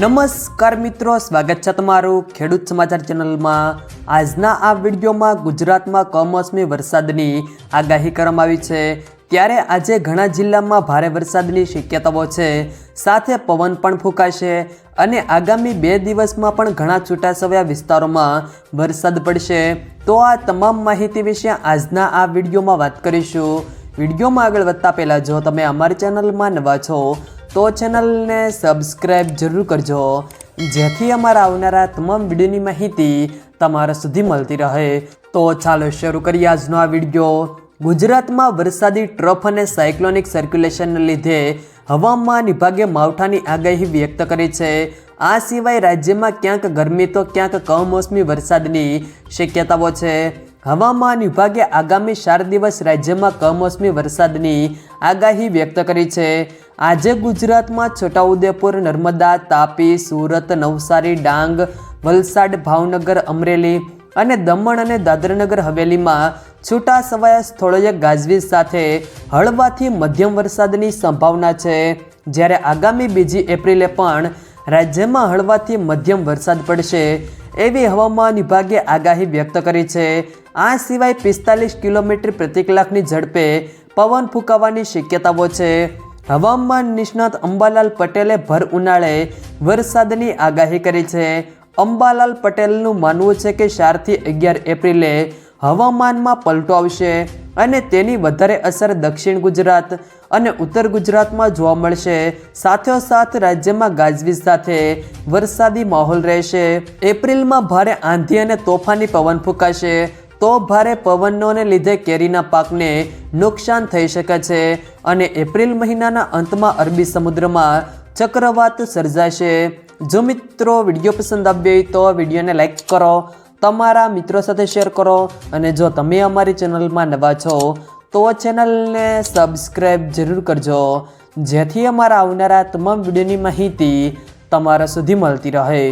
નમસ્કાર મિત્રો, સ્વાગત છે તમારું ખેડૂત સમાચાર ચેનલમાં. આજના આ વિડીયોમાં ગુજરાતમાં કમોસમી વરસાદની આગાહી કરવામાં આવી છે. ત્યારે આજે ઘણા જિલ્લામાં ભારે વરસાદની શક્યતાઓ છે. સાથે પવન પણ ફૂંકાશે અને આગામી બે દિવસમાં પણ ઘણા છૂટાછવાયા વિસ્તારોમાં વરસાદ પડશે. તો આ તમામ માહિતી વિશે આજના આ વિડીયોમાં વાત કરીશું. વિડીયોમાં આગળ વધતા પહેલાં જો તમે અમારી ચેનલમાં નવા છો તો ચેનલને સબસ્ક્રાઈબ જરૂર કરજો. જેથી અમારા આવનારા તમામ વિડીયોની માહિતી તમારા સુધી મળતી રહે. તો ચાલો શરૂ કરીએ આજનો આ વીડિયો. ગુજરાતમાં વરસાદી ટ્રફ અને સાયક્લોનિક સર્ક્યુલેશનને લીધે હવામાન વિભાગે માવઠાની આગાહી વ્યક્ત કરી છે. આ સિવાય રાજ્યમાં ક્યાંક ગરમી તો ક્યાંક કમોસમી વરસાદની શક્યતાઓ છે. હવામાન વિભાગે આગામી ચાર દિવસ રાજ્યમાં કમોસમી વરસાદની આગાહી વ્યક્ત કરી છે. આજે ગુજરાતમાં છોટાઉદેપુર, નર્મદા, તાપી, સુરત, નવસારી, ડાંગ, વલસાડ, ભાવનગર, અમરેલી અને દમણ અને દાદરનગર હવેલીમાં છૂટા છવાયા સ્થળોએ ગાજવીજ સાથે હળવાથી મધ્યમ વરસાદની સંભાવના છે. જ્યારે આગામી બીજી એપ્રિલે પણ રાજ્યમાં હળવાથી મધ્યમ વરસાદ પડશે એવી હવામાન વિભાગે આગાહી વ્યક્ત કરી છે. આ સિવાય પિસ્તાલીસ કિલોમીટર પ્રતિ કલાકની ઝડપે પવન ફૂંકાવાની શક્યતાઓ છે. હવામાન નિષ્ણાત અંબાલાલ પટેલે ભર ઉનાળે વરસાદની આગાહી કરી છે. અંબાલાલ પટેલનું માનવું છે કે ચારથી અગિયાર એપ્રિલે હવામાનમાં પલટો આવશે અને તેની વધારે અસર દક્ષિણ ગુજરાત અને ઉત્તર ગુજરાતમાં જોવા મળશે. સાથોસાથ રાજ્યમાં ગાજવીજ સાથે વરસાદી માહોલ રહેશે. એપ્રિલમાં ભારે આંધી અને તોફાની પવન ફૂંકાશે. તો ભારે પવનોને લીધે કેરીના પાકને નુકસાન થઈ શકે છે અને એપ્રિલ મહિનાના અંતમાં અરબી સમુદ્રમાં ચક્રવાત સર્જાશે. જો મિત્રો વીડિયો પસંદ આવ્યો હોય તો વિડીયોને લાઈક કરો, તમારા મિત્રો સાથે શેર કરો અને જો તમે અમારી ચેનલમાં નવા છો તો ચેનલને સબસ્ક્રાઈબ જરૂર કરજો. જેથી અમારા આવનારા તમામ વિડીયોની માહિતી તમારા સુધી મળતી રહે.